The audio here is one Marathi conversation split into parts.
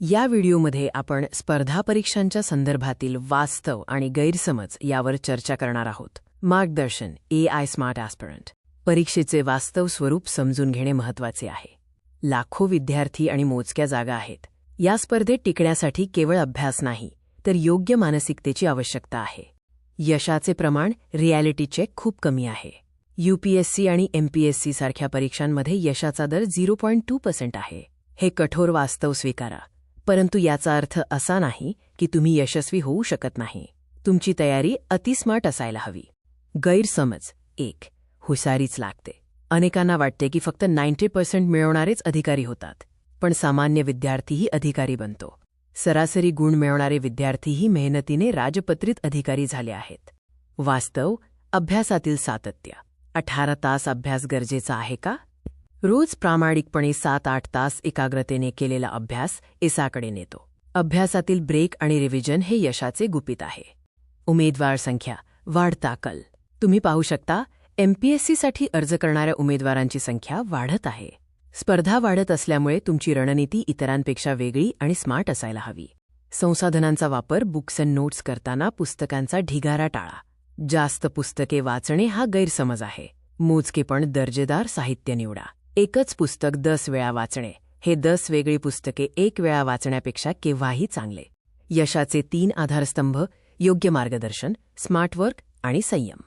या व्हिडिओमध्ये आपण स्पर्धा परीक्षांच्या संदर्भातील वास्तव आणि गैरसमज यावर चर्चा करणार आहोत. मार्गदर्शन ए आय स्मार्ट ॲस्पिरंट परीक्षेचे वास्तव स्वरूप समजून घेणे महत्त्वाचे आहे. लाखो विद्यार्थी आणि मोजक्या जागा आहेत. या स्पर्धेत टिकण्यासाठी केवळ अभ्यास नाही तर योग्य मानसिकतेची आवश्यकता आहे. यशाचे प्रमाण रिॲलिटी चेक खूप कमी आहे. यूपीएससी आणि एमपीएससी सारख्या परीक्षांमध्ये यशाचा दर झिरो पॉईंट टू पर्सेंट आहे. हे कठोर वास्तव स्वीकारा. परंतु याचा अर्थ असा नाही की तुम्ही यशस्वी होऊ शकत नाही. तुमची तयारी अतिस्मार्ट असायला हवी. गैरसमज. एक हुशारीच लागते. अनेकांना वाटते की फक्त नाईन्टी पर्सेंट मिळवणारेच अधिकारी होतात. पण सामान्य विद्यार्थीही अधिकारी बनतो. सरासरी गुण मिळवणारे विद्यार्थीही मेहनतीने राजपत्रित अधिकारी झाले आहेत. वास्तव अभ्यासातील सातत्य. अठारा तास अभ्यास गरजेचा आहे का? रोज प्रामाणिकपणे सात आठ तास एकाग्रतेने केलेला अभ्यास एसाकडे नेतो. अभ्यासातील ब्रेक आणि रिव्हिजन हे यशाचे गुपित आहे. उमेदवार संख्या वाढता कल. तुम्ही पाहू शकता एमपीएससीसाठी अर्ज करणाऱ्या उमेदवारांची संख्या वाढत आहे. स्पर्धा वाढत असल्यामुळे तुमची रणनीती इतरांपेक्षा वेगळी आणि स्मार्ट असायला हवी. संसाधनांचा वापर बुक्स अँड नोट्स करताना पुस्तकांचा ढिगारा टाळा. जास्त पुस्तके वाचणे हा गैरसमज आहे. मोजकेपण दर्जेदार साहित्य निवडा. एकच पुस्तक दस वेळा वाचणे. हे दस वेगळी पुस्तके एक वेळा वाचण्यापेक्षा केव्हाही चांगले. यशाचे तीन आधारस्तंभ योग्य मार्गदर्शन स्मार्टवर्क आणि संयम.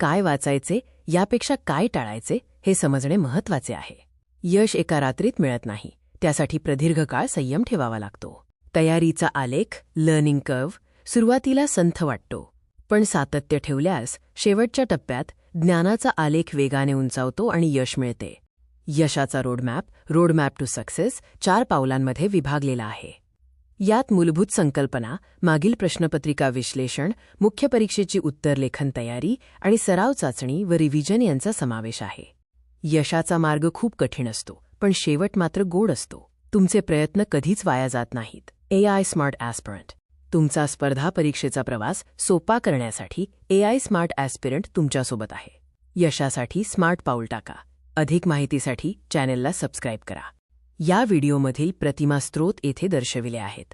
काय वाचायचे यापेक्षा काय टाळायचे हे समजणे महत्त्वाचे आहे. यश एका रात्रीत मिळत नाही. त्यासाठी प्रदीर्घ काळ संयम ठेवावा लागतो. तयारीचा आलेख लर्निंग कर्व्ह सुरुवातीला संथ वाटतो. पण सातत्य ठेवल्यास शेवटच्या टप्प्यात ज्ञानाचा आलेख वेगाने उंचावतो आणि यश मिळते. यशाचा रोडमॅप रोडमॅप टू सक्सेस चार पावलांमध्ये विभागलेला आहे. यात मूलभूत संकल्पना मागील प्रश्नपत्रिका विश्लेषण मुख्य परीक्षेची उत्तरलेखन तयारी आणि सराव चाचणी व रिव्हिजन यांचा समावेश आहे. यशाचा मार्ग खूप कठीण असतो पण शेवट मात्र गोड असतो. तुमचे प्रयत्न कधीच वाया जात नाहीत. ए आय स्मार्ट ॲस्पिरंट तुमचा स्पर्धा परीक्षेचा प्रवास सोपा करण्यासाठी ए आय स्मार्ट ॲस्पिरंट तुमच्यासोबत आहे. यशासाठी स्मार्ट पाऊल टाका. अधिक माहितीसाठी चॅनेलला सबस्क्राईब करा. या व्हिडिओमधील प्रतिमा स्त्रोत येथे दर्शविले आहेत.